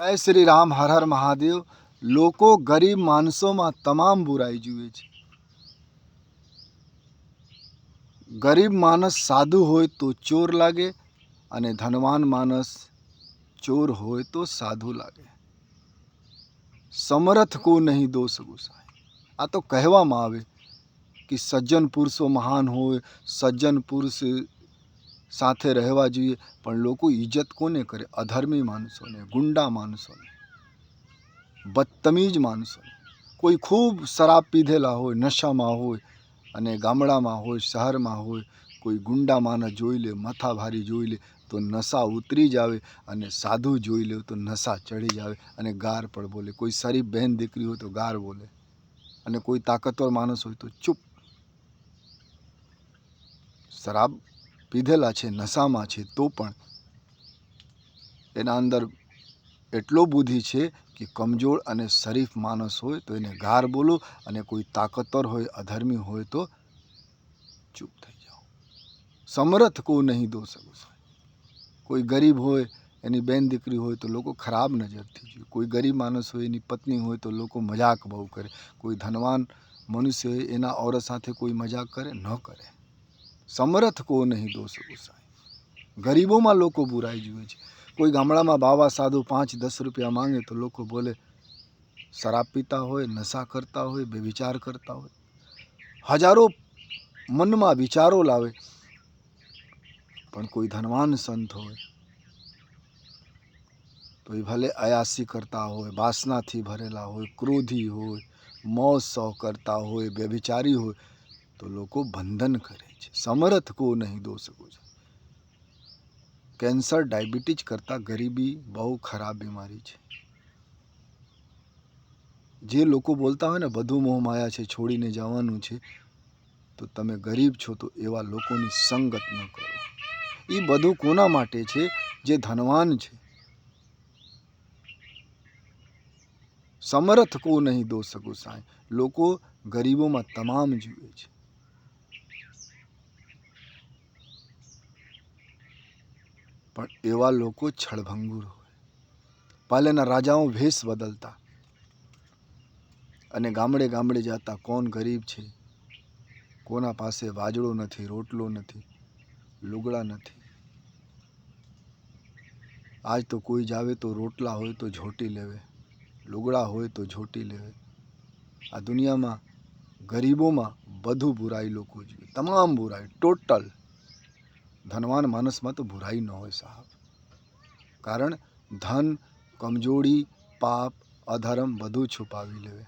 જય શ્રી રામ, હર હર મહાદેવ. લોકો ગરીબ માણસોમાં તમામ બુરાઈ જુએ છે. ગરીબ માણસ સાધુ હોય તો ચોર લાગે અને ધનવાન માણસ ચોર હોય તો સાધુ લાગે. સમરથ કો નહીં દોષ ગુસાય. આ તો કહેવામાં આવે કે સજ્જન પુરુષો મહાન હોય, સજ્જન પુરુષ સાથે રહેવા જોઈએ, પણ લોકો ઇજ્જત કોને કરે? અધર્મી માણસોને, ગુંડા માણસોને, બદતમીજ માણસોને. કોઈ ખૂબ શરાબ પીધેલા હોય, નશામાં હોય, અને ગામડામાં હોય, શહેરમાં હોય, કોઈ ગુંડા માણસ જોઈ લે, મથાભારી જોઈ લે, તો નશા ઉતરી જ આવે અને સાધુ જોઈ લે, તો નશા ચડી જ આવે અને ગાર પણ બોલે. કોઈ શરીફ બહેન દીકરી હોય તો ગાર બોલે. અને કોઈ તાકતવર માણસ હોય તો ચૂપ. શરાબ પીધેલા છે, નશામાં છે, તો પણ એના અંદર એટલો બુદ્ધિ છે કે કમજોર અને શરીફ માણસ હોય તો એને ગાર બોલો અને કોઈ તાકતવર હોય, અધર્મી હોય તો ચૂપ થઈ જાઓ. સમરથ કો નહીં દો શકો કોઈ ગરીબ હોય, એની બેન દીકરી હોય તો લોકો ખરાબ નજરથી જોઈએ કોઈ ગરીબ માણસ હોય, એની પત્ની હોય તો લોકો મજાક બહુ કરે. કોઈ ધનવાન મનુષ્ય હોય, એના ઓરત સાથે કોઈ મજાક કરે, ન કરે. સમરથ કો નહીં દોષ ગુસાય ગરીબોમાં લોકો બુરાઈ જુએ છે. કોઈ ગામડામાં બાવા, સાધુ પાંચ, દસ રૂપિયા માંગે તો લોકો બોલે, શરાબ પીતા હોય, નશા કરતા હોય, બેવિચાર કરતા હોય. હજારો મનમાં વિચારો લાવે, પણ કોઈ ધનવાન સંત હોય, તો એ ભલે અયાસી કરતા હોય, વાસનાથી ભરેલા હોય, ક્રોધી હોય મોજ શોખ કરતા હોય, બેવિચારી હોય તો લોકો બંધન કરે છે. સમર્થ કો નહીં દો શકો છો. કેન્સર ડાયાબિટીસ કરતાં ગરીબી બહુ ખરાબ બીમારી છે. જે લોકો બોલતા હોય ને, બધું મોહ માયા છે, છોડીને જવાનું છે. તો તમે ગરીબ છો તો એવા લોકોની સંગત ન કરો. એ બધું કોના માટે છે? જે ધનવાન છે. સમર્થ કો નહીં દો શકો સાંઈ. લોકો ગરીબોમાં તમામ જુએ છે. પણ એવા લોકો છળભંગુર હોય. પહેલેના રાજાઓ ભેષ બદલતા. અને ગામડે ગામડે જતા કોણ ગરીબ છે? કોના પાસે વાજળો નથી, રોટલો નથી, લુગડા નથી? આજ તો કોઈ જાવે તો રોટલા હોય તો ઝોટી લેવે, લુગડા હોય તો ઝોટી લેવે. આ દુનિયામાં ગરીબોમાં બધું બુરાઈ લોકો જોઈએ, તમામ બુરાઈ, ટોટલ. ધનવાન માણસમાં તો બુરાઈ ન હોય સાહેબ. કારણ ધન, કમજોરી, પાપ, અધર્મ બધું છુપાવી લેવે.